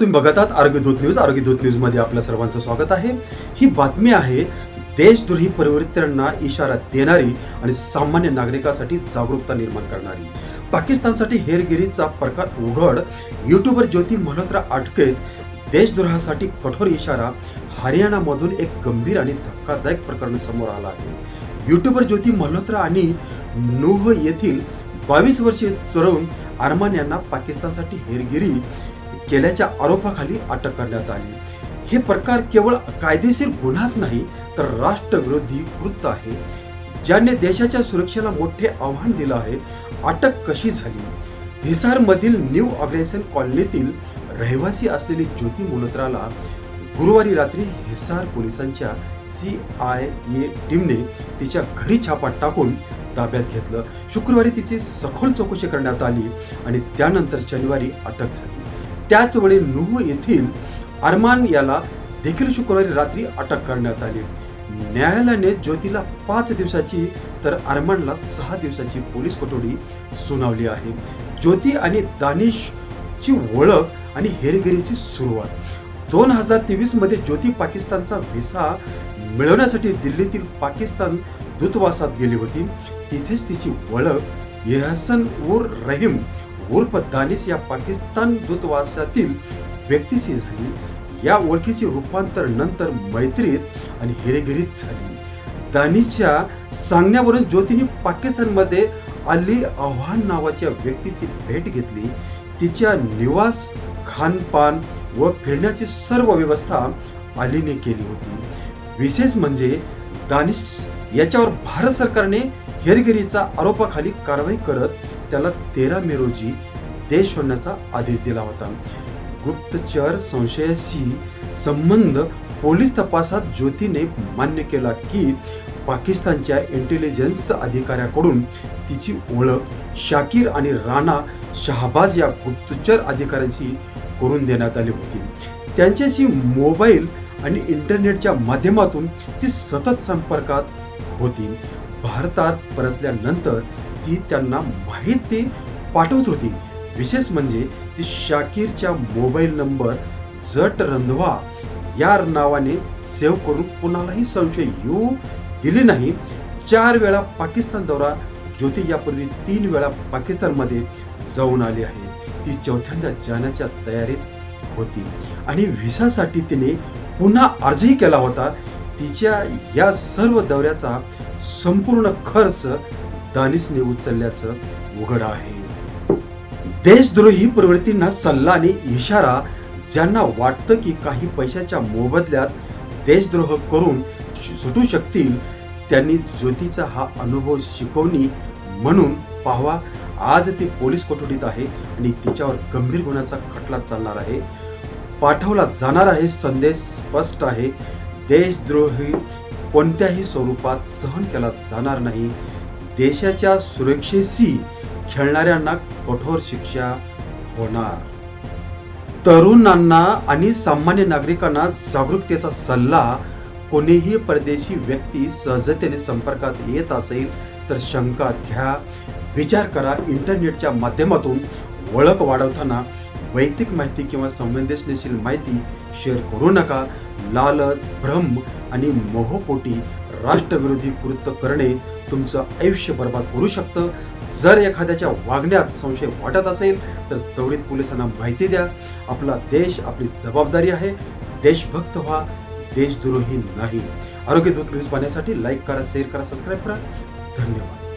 तुम्ही बघत आहात आरोग्य न्यूज आरोग्य दूत न्यूजमध्ये आपल्या सर्वांचं स्वागत आहे. ही बातमी आहे देशद्रोही प्रवृत्तींना इशारा देणारी आणि सामान्य नागरिकांसाठी जागरूकता निर्माण करणारी. पाकिस्तानसाठी हेरगिरीचा प्रकार उघड युट्यूबर ज्योती मल्होत्रा अटकेत देशद्रोहासाठी कठोर इशारा हरियाणामधून एक गंभीर आणि धक्कादायक प्रकरण समोर आलं आहे. युट्यूबर ज्योती मल्होत्रा आणि नूह येथील बावीस वर्षीय तरुण अरमान यांना पाकिस्तानसाठी हेरगिरी केल्याच्या आरोपाखाली अटक करण्यात आली. हे प्रकार केवळ कायदेशीर गुन्हाच नाही तर राष्ट्रविरोधी कृत्य आहे. ज्याने देशाच्या सुरक्षेला मोठे आव्हान दिलं आहे अटक कशी झाली? हिसारमधील न्यू अग्रेसन कॉलनीतील रहिवासी असलेली ज्योती मोलत्राला गुरुवारी रात्री हिसार पोलिसांच्या सी आय ए टीमने तिच्या घरी छापा टाकून ताब्यात घेतलं. शुक्रवारी तिची सखोल चौकशी करण्यात आली आणि त्यानंतर शनिवारी अटक झाली. त्याचवेळी नुह येथील अरमान याला देखील शुक्रवारी रात्री अटक करण्यात आली. न्यायालयाने ज्योतीला पाच दिवसाची तर अरमानला सहा दिवसाची पोलीस कोठडी सुनावली आहे. ज्योती आणि दानिशची ओळख आणि हेरगिरीची सुरुवात. दोन हजार तेवीसमध्ये ज्योती पाकिस्तानचा व्हिसा मिळवण्यासाठी दिल्लीतील पाकिस्तान दूतावासात गेली होती. तिथेच तिची ओळख येहसन उर रहीम उर्फ दानिश या पाकिस्तान दूतावासातील व्यक्तीशी झाली. या ओळखीचे रूपांतर नंतर मैत्रीत आणि हेरेगिरीत झाली. दानिशच्या सांगण्यावरून ज्योतीने पाकिस्तानमध्ये अली आव्हान नावाच्या व्यक्तीची भेट घेतली. तिच्या निवास खानपान व फिरण्याची सर्व व्यवस्था अलीने केली होती. विशेष म्हणजे दानिश याच्यावर भारत सरकारने हेरगिरीचा आरोपाखाली कारवाई करत त्याला तेरा मे रोजी देश सोडण्याचा आदेश दिला होता. गुप्तचर संशयाशी संबंध पोलीस तपासात ज्योतीने मान्य केला की पाकिस्तानच्या इंटेलिजन्स अधिकाऱ्याकडून तिची ओळख शाकीर आणि राणा शहाबाज या गुप्तचर अधिकाऱ्यांशी करून देण्यात आली होती. त्यांच्याशी मोबाईल आणि इंटरनेटच्या माध्यमातून ती सतत संपर्कात होती. भारतात परतल्यानंतर ती त्यांना माहिती पाठवत होती. विशेष म्हणजे ती शाकीरच्या मोबाईल नंबर जट रंधवा या नावाने सेव्ह करून कुणालाही संशय येऊ दिले नाही. चार वेळा पाकिस्तान दौरा ज्योती यापूर्वी तीन वेळा पाकिस्तानमध्ये जाऊन आली आहे. ती चौथ्यांदा जाण्याच्या तयारीत होती. आणि व्हिसासाठी तिने पुन्हा अर्जही केला होता. तिच्या या सर्व दौऱ्याचा संपूर्ण खर्च दानिसने उचलल्याचं उघड आहे. देशद्रोही प्रवृत्तींना सल्ला आणि इशारा ज्यांना वाटतं की काही पैशाच्या मोबदल्यात देशद्रोह करून सुटू शकतील त्यांनी ज्योतीचा हा अनुभव शिकवणी म्हणून पाहावा. आज ती पोलीस कोठडीत आहे आणि तिच्यावर गंभीर गुन्ह्याचा खटला चालणार आहे. पाठवला जाणार आहे संदेश स्पष्ट आहे. देशद्रोही कोणत्याही स्वरूपात सहन केला जाणार नाही. देशाच्या सुरक्षेशी खेळणाऱ्यांना कठोर शिक्षा होणार. तरुणांना आणि सामान्य नागरिकांना जागरूकतेचा सल्ला कोणीही परदेशी व्यक्ती सहजतेने संपर्कात येत असेल तर शंका घ्या. विचार करा. इंटरनेटच्या माध्यमातून ओळख वाढवताना वैयक्तिक माहिती किंवा संवेदनशील माहिती शेअर करू नका. लालच भ्रम आणि मोहपोटी राष्ट्रविरोधी कृत्य करणे तुमचं आयुष्य बर्बाद करू शकतं. जर एखाद्याच्या वागण्यात संशय वाटत असेल तर त्वरित पोलिसांना माहिती द्या. आपला देश आपली जबाबदारी आहे. देशभक्त व्हा. देशद्रोही नाही. आरोग्य दूत न्यूज पाहण्यासाठी लाईक करा शेअर करा सबस्क्राईब करा. धन्यवाद.